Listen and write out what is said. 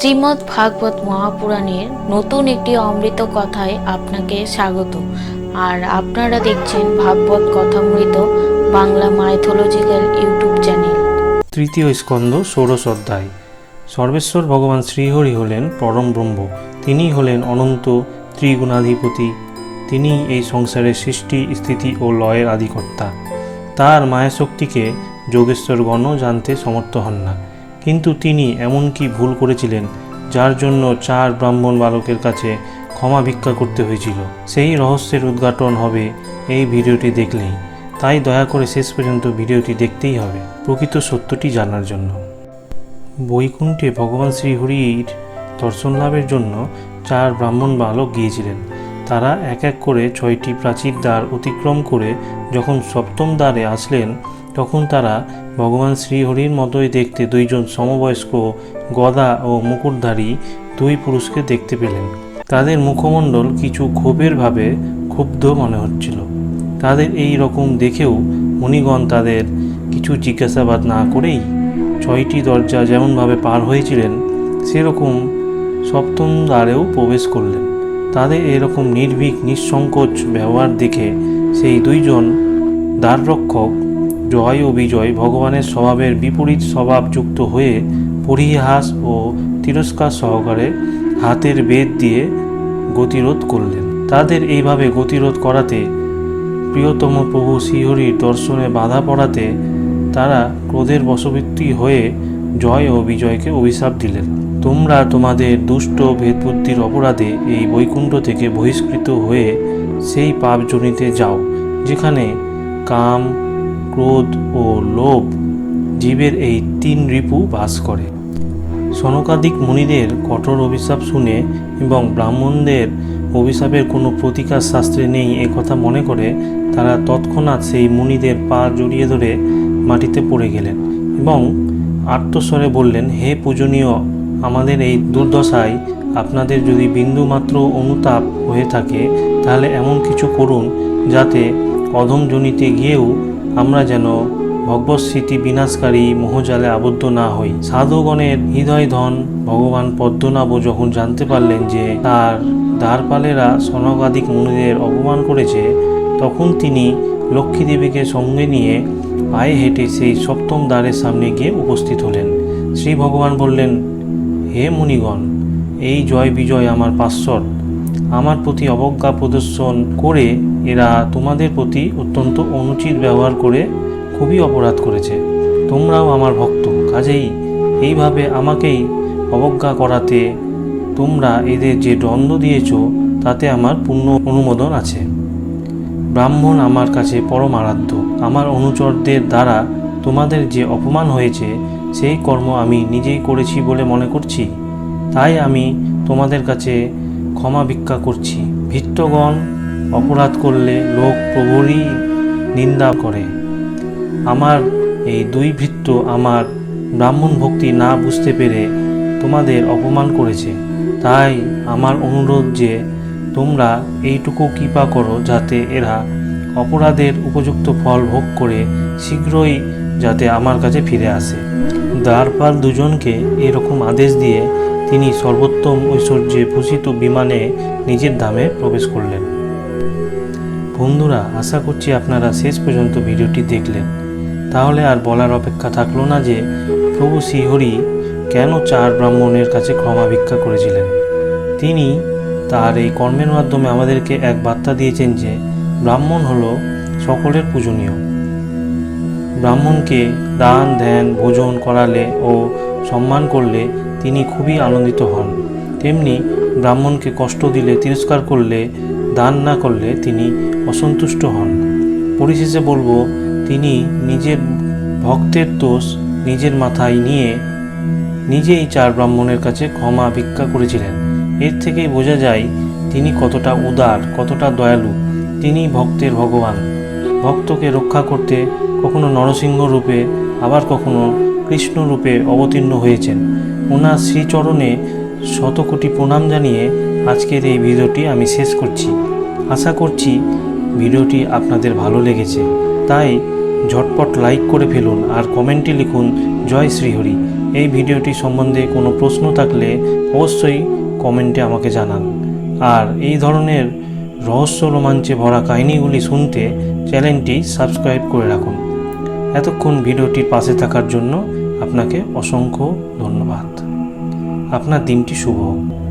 শ্রীমদ্ ভাগবত মহাপুরাণের নতুন একটি অমৃত কথায় আপনাকে স্বাগত। আর আপনারা দেখছেন Bhagavat Kathamrita Bangla mythological YouTube channel. তৃতীয় স্কন্দ ষোড়শ অধ্যায়। সর্বেশ্বর ভগবান শ্রীহরি হলেন পরম ব্রহ্ম। তিনি হলেন অনন্ত ত্রিগুণাধিপতি। তিনি এই সংসারের সৃষ্টি, স্থিতি ও লয়ের আধিকর্তা। তার মায়াশক্তিকে যোগেশ্বরগণও জানতে সমর্থ হন না। কিন্তু তিনি এমন কি ভুল করেছিলেন, যার জন্য চার ব্রাহ্মণ বালকের কাছে ক্ষমা ভিক্ষা করতে হয়েছিল। সেই রহস্যের উদ্ঘাটন হবে এই ভিডিওটি দেখলেই। তাই দয়া করে শেষ পর্যন্ত ভিডিওটি দেখতেই হবে, প্রকৃত সত্যটি জানার জন্য। বৈকুণ্ঠে ভগবান শ্রীহরির দর্শন লাভের জন্য চার ব্রাহ্মণ বালক গিয়েছিলেন। তারা এক এক করে ছয়টি প্রাচীর দ্বার অতিক্রম করে যখন সপ্তম দ্বারে আসলেন তখন তারা ভগবান শ্রীহরির মতোই দেখতে দুইজন সমবয়স্ক গদা ও মুকুটধারী দুই পুরুষকে দেখতে পেলেন। তাদের মুখমণ্ডল কিছু ক্ষোভের ভাবে ক্ষুব্ধ মনে হচ্ছিল। তাদের এই রকম দেখেও মুনিগণ তাদের কিছু জিজ্ঞাসাবাদ না করেই ছয়টি দরজা যেমনভাবে পার হয়েছিলেন, সেরকম সপ্তম দ্বারেও প্রবেশ করলেন। তাদের এরকম নির্ভীক, নিঃসংকোচ ব্যবহার দেখে সেই দুইজন দ্বাররক্ষক জয় ও বিজয় ভগবানের স্বভাবের বিপরীত স্বভাবযুক্ত হয়ে পরিহাস ও তিরস্কার সহকারে হাতের বেদ দিয়ে গতিরোধ করলেন। তাদের এইভাবে গতিরোধ করাতে প্রিয়তম প্রভু শ্রীহরির দর্শনে বাধা পড়াতে তারা ক্রোধের বশবর্তী হয়ে জয় ও বিজয়কে অভিশাপ দিলেন। তোমরা তোমাদের দুষ্ট ভেদবুদ্ধির অপরাধে এই বৈকুণ্ঠ থেকে বহিষ্কৃত হয়ে সেই পাপজনিতে যাও, যেখানে কাম ক্রোধ ও লোভ জীবের এই তিন রিপু বাস করে। সনকাদিক মুনিদের কঠোর অভিশাপ শুনে এবং ব্রাহ্মণদের অভিশাপের কোনো প্রতিকার শাস্ত্রে নেই এ কথা মনে করে তারা তৎক্ষণাৎ সেই মুনিদের পা জড়িয়ে ধরে মাটিতে পড়ে গেলেন এবং আত্মস্বরে বললেন, হে পূজনীয়, আমাদের এই দুর্দশায় আপনাদের যদি বিন্দুমাত্র অনুতাপ হয়ে থাকে, তাহলে এমন কিছু করুন যাতে অধমজনিতে গিয়েও আমরা যেন ভগবত স্মৃতি বিনাশকারী মোহজালে আবদ্ধ না হই। সাধুগণের হৃদয় ধন ভগবান পদ্মনাভ যখন জানতে পারলেন যে তার দ্বারপালেরা সনকাদিক মুনিদের অপমান করেছে, তখন তিনি লক্ষ্মী দেবীকে সঙ্গে নিয়ে পায়ে হেঁটে সেই সপ্তম দ্বারের সামনে গিয়ে উপস্থিত হলেন। শ্রী ভগবান বললেন, হে মুনিগণ, এই জয় বিজয় আমার পাশ্বর আমার প্রতি অবজ্ঞা প্রদর্শন করে এরা তোমাদের প্রতি অত্যন্ত অনুচিত ব্যবহার করে খুবই অপরাধ করেছে। তোমরাও আমার ভক্ত, কাজেই এইভাবে আমাকেই অবজ্ঞা করাতে তোমরা এদের যে দ্বন্দ্ব দিয়েছ, তাতে আমার পূর্ণ অনুমোদন আছে। ব্রাহ্মণ আমার কাছে পরম আরাধ্য, আমার অনুচরদের দ্বারা তোমাদের যে অপমান হয়েছে, সেই কর্ম আমি নিজেই করেছি বলে মনে করছি। তাই আমি তোমাদের কাছে ক্ষমা ভিক্ষা করছি। ভিত্তগণ অপরাধ করলে লোক প্রভুরই নিন্দা করে। আমার এই দুই ভৃত্য আমার ব্রাহ্মণ ভক্তি না বুঝতে পেরে তোমাদের অপমান করেছে। তাই আমার অনুরোধ যে তোমরা এইটুকু কৃপা করো যাতে এরা অপরাধের উপযুক্ত ফল ভোগ করে শীঘ্রই যাতে আমার কাছে ফিরে আসে। দ্বারপাল দুজনকে এরকম আদেশ দিয়ে তিনি সর্বোত্তম ঐশ্বর্যে ভূষিত বিমানে নিজের ধামে প্রবেশ করলেন। বন্ধুরা, আশা করছি আপনারা শেষ পর্যন্ত ভিডিওটি দেখলেন। তাহলে আর বলার অপেক্ষা থাকল না যে প্রভু শ্রীহরি কেন চার ব্রাহ্মণের কাছে ক্ষমা ভিক্ষা করেছিলেন? তিনি তার এই কর্মের মাধ্যমে আমাদেরকে এক বার্তা দিয়েছেন যে ব্রাহ্মণ হলো সকলের পূজনীয়। ব্রাহ্মণকে দান, ধ্যান, ভোজন করালে ও সম্মান করলে তিনি খুবই আনন্দিত হন। তেমনি ব্রাহ্মণকে কষ্ট দিলে, তিরস্কার করলে দান না করলে তিনি অসন্তুষ্ট হন। পরিশেষে বলব, তিনি নিজের ভক্তের দোষ নিজের মাথায় নিয়ে নিজেই চার ব্রাহ্মণের কাছে ক্ষমা ভিক্ষা করেছিলেন। এর থেকেই বোঝা যায়, তিনি কতটা উদার, কতটা দয়ালু। তিনি ভক্তের ভগবান। ভক্তকে রক্ষা করতে কখনো নরসিংহ রূপে, আবার কখনো কৃষ্ণ রূপে অবতীর্ণ হয়েছেন। ওনার শ্রীচরণে শতকোটি প্রণাম জানিয়ে আজকের এই ভিডিওটি আমি শেষ করছি। আশা করছি ভিডিওটি আপনাদের ভালো লেগেছে। তাই ঝটপট লাইক করে ফেলুন আর কমেন্টে লিখুন, জয় শ্রীহরি। এই ভিডিওটি সম্বন্ধে কোনো প্রশ্ন থাকলে অবশ্যই কমেন্টে আমাকে জানান। আর এই ধরনের রহস্য রোমাঞ্চে ভরা কাহিনিগুলি শুনতে চ্যানেলটি সাবস্ক্রাইব করে রাখুন। এতক্ষণ ভিডিওটির পাশে থাকার জন্য আপনাকে অসংখ্য ধন্যবাদ। আপনার দিনটি শুভ হোক।